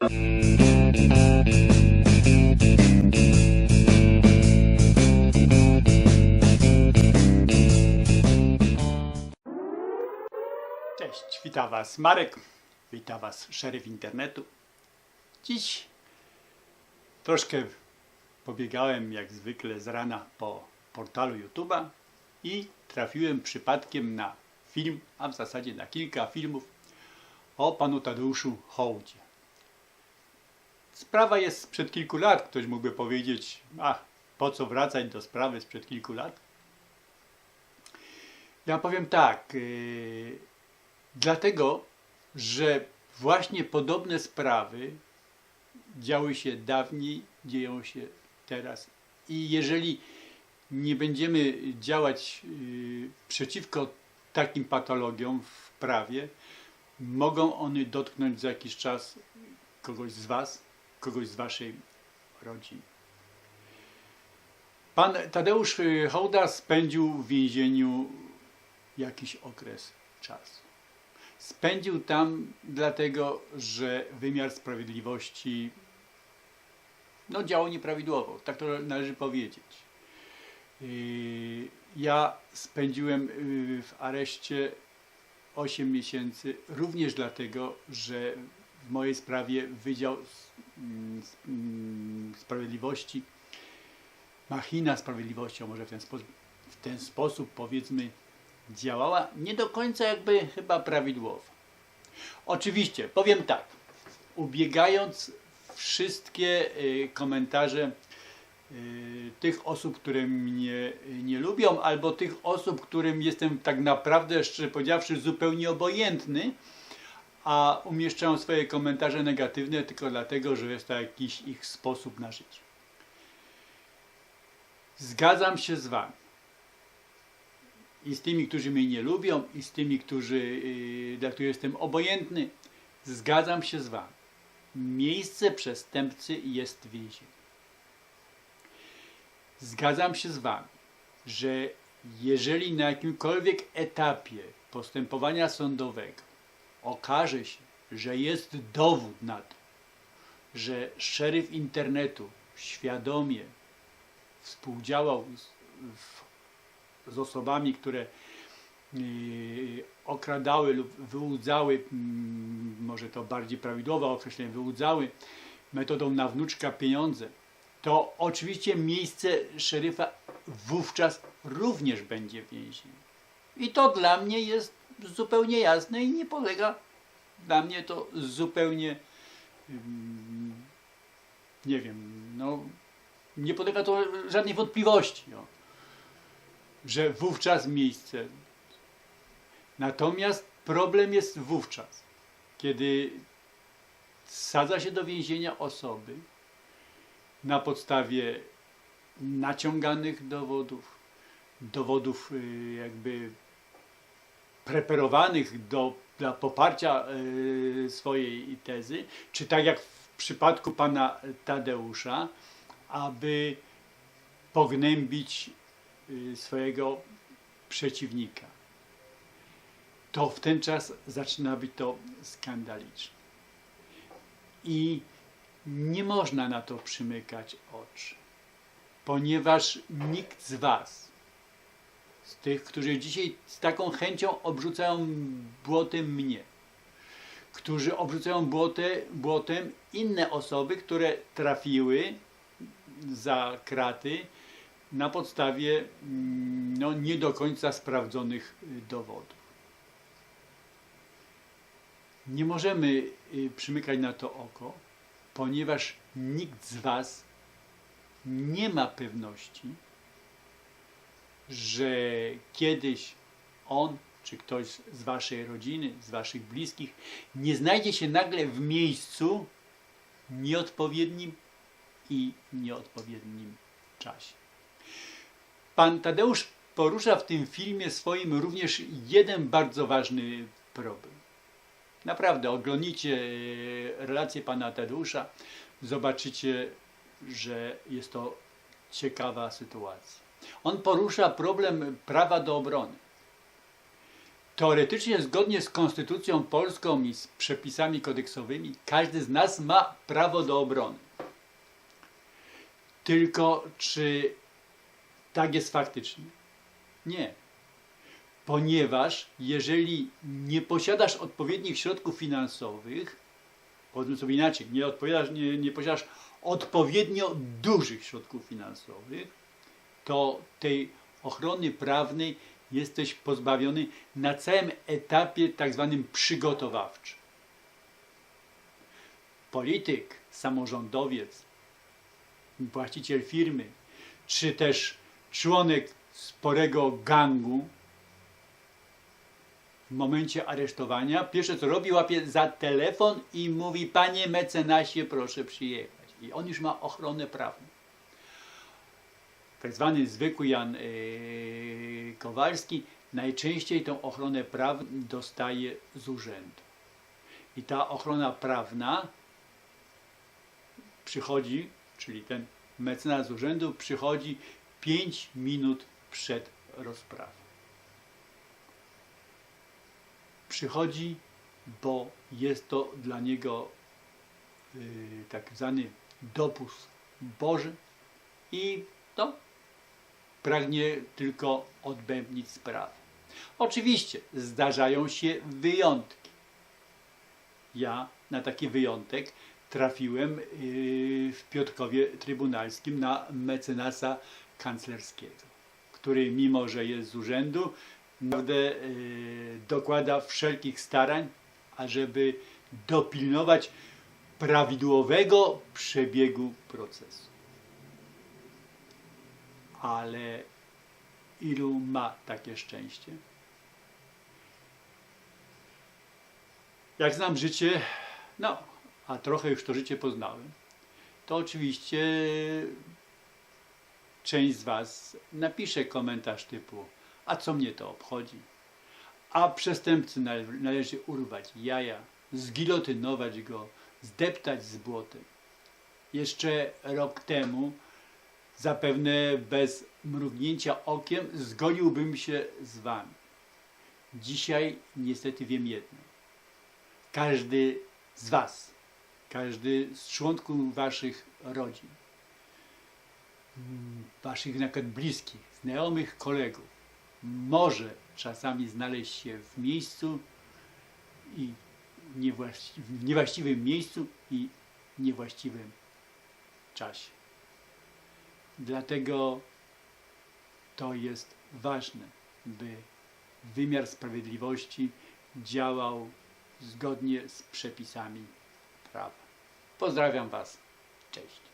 Cześć, witam Was Marek, witam Was szeryf internetu. Dziś troszkę pobiegałem jak zwykle z rana po portalu YouTube'a i trafiłem przypadkiem na film, a w zasadzie na kilka filmów o panu Tadeuszu Hołdzie. Sprawa jest sprzed kilku lat. Ktoś mógłby powiedzieć, a po co wracać do sprawy sprzed kilku lat? Ja powiem tak, yy, dlatego, że właśnie podobne sprawy działy się dawniej, dzieją się teraz. I jeżeli nie będziemy działać yy, przeciwko takim patologiom w prawie, mogą one dotknąć za jakiś czas kogoś z Was, kogoś z Waszej rodziny. Pan Tadeusz y, Hołda spędził w więzieniu jakiś okres czasu. Spędził tam dlatego, że wymiar sprawiedliwości no, działał nieprawidłowo. Tak to należy powiedzieć. Yy, Ja spędziłem yy, w areszcie 8 miesięcy również dlatego, że w mojej sprawie Wydział Sprawiedliwości, machina sprawiedliwości, o może w ten sposób, w ten sposób powiedzmy, działała nie do końca jakby chyba prawidłowo. Oczywiście, powiem tak, ubiegając wszystkie y, komentarze y, tych osób, które mnie y, nie lubią, albo tych osób, którym jestem tak naprawdę, szczerze powiedziawszy, zupełnie obojętny, a umieszczają swoje komentarze negatywne tylko dlatego, że jest to jakiś ich sposób na życie. Zgadzam się z Wami. I z tymi, którzy mnie nie lubią, i z tymi, którzy, yy, dla których jestem obojętny. Zgadzam się z Wami. Miejsce przestępcy jest więzienie. Zgadzam się z Wami, że jeżeli na jakimkolwiek etapie postępowania sądowego okaże się, że jest dowód na to, że szeryf internetu świadomie współdziałał z, w, z osobami, które yy, okradały lub wyłudzały, mm, może to bardziej prawidłowe określenie, wyłudzały metodą na wnuczka pieniądze, to oczywiście miejsce szeryfa wówczas również będzie w więzieniu. I to dla mnie jest zupełnie jasne i nie polega dla mnie to zupełnie mm, nie wiem, no nie podlega to żadnej wątpliwości, no, że wówczas miejsce. Natomiast problem jest wówczas, kiedy sadza się do więzienia osoby na podstawie naciąganych dowodów, dowodów y, jakby preparowanych do, dla poparcia y, swojej tezy, czy tak jak w przypadku pana Tadeusza, aby pognębić y, swojego przeciwnika. To w ten czas zaczyna być to skandaliczne. I nie można na to przymykać oczy, ponieważ nikt z Was, z tych, którzy dzisiaj z taką chęcią obrzucają błotem mnie, którzy obrzucają błote, błotem inne osoby, które trafiły za kraty na podstawie mm, no, nie do końca sprawdzonych y, dowodów. Nie możemy y, przymykać na to oko, ponieważ nikt z Was nie ma pewności, że kiedyś on czy ktoś z Waszej rodziny, z Waszych bliskich nie znajdzie się nagle w miejscu nieodpowiednim i nieodpowiednim czasie. Pan Tadeusz porusza w tym filmie swoim również jeden bardzo ważny problem. Naprawdę, oglądnijcie e, relację pana Tadeusza, zobaczycie, że jest to ciekawa sytuacja. On porusza problem prawa do obrony. teoretycznie zgodnie z konstytucją polską i z przepisami kodeksowymi każdy z nas ma prawo do obrony. Tylko czy tak jest faktycznie? Nie. Ponieważ jeżeli nie posiadasz odpowiednich środków finansowych, powiedzmy sobie inaczej, nie, nie, nie posiadasz odpowiednio dużych środków finansowych, to tej ochrony prawnej jesteś pozbawiony na całym etapie tak zwanym przygotowawczym. Polityk, samorządowiec, właściciel firmy, czy też członek sporego gangu w momencie aresztowania pierwsze co robi, łapie za telefon i mówi panie mecenasie proszę przyjechać. I on już ma ochronę prawną. Tak zwany zwykły Jan yy, Kowalski najczęściej tą ochronę prawną dostaje z urzędu. I ta ochrona prawna przychodzi, czyli ten mecenas z urzędu przychodzi 5 minut przed rozprawą. Przychodzi, bo jest to dla niego yy, tak zwany dopust Boży i to pragnie tylko odbębnić sprawę. Oczywiście zdarzają się wyjątki. Ja na taki wyjątek trafiłem yy, w Piotrkowie Trybunalskim na mecenasa kanclerskiego, który mimo, że jest z urzędu, naprawdę yy, dokłada wszelkich starań, ażeby dopilnować prawidłowego przebiegu procesu. Ale ilu ma takie szczęście? Jak znam życie, no, a trochę już to życie poznałem, to oczywiście część z Was napisze komentarz typu a co mnie to obchodzi? A przestępcy nale- należy urwać jaja, zgilotynować go, zdeptać z błotem. Jeszcze rok temu, zapewne bez mrugnięcia okiem, zgodziłbym się z Wami. Dzisiaj niestety wiem jedno. Każdy z Was, każdy z członków Waszych rodzin, mm, Waszych na bliskich, znajomych, kolegów, może czasami znaleźć się w miejscu i niewłaści- w niewłaściwym miejscu i niewłaściwym czasie. Dlatego to jest ważne, by wymiar sprawiedliwości działał zgodnie z przepisami prawa. Pozdrawiam Was. Cześć.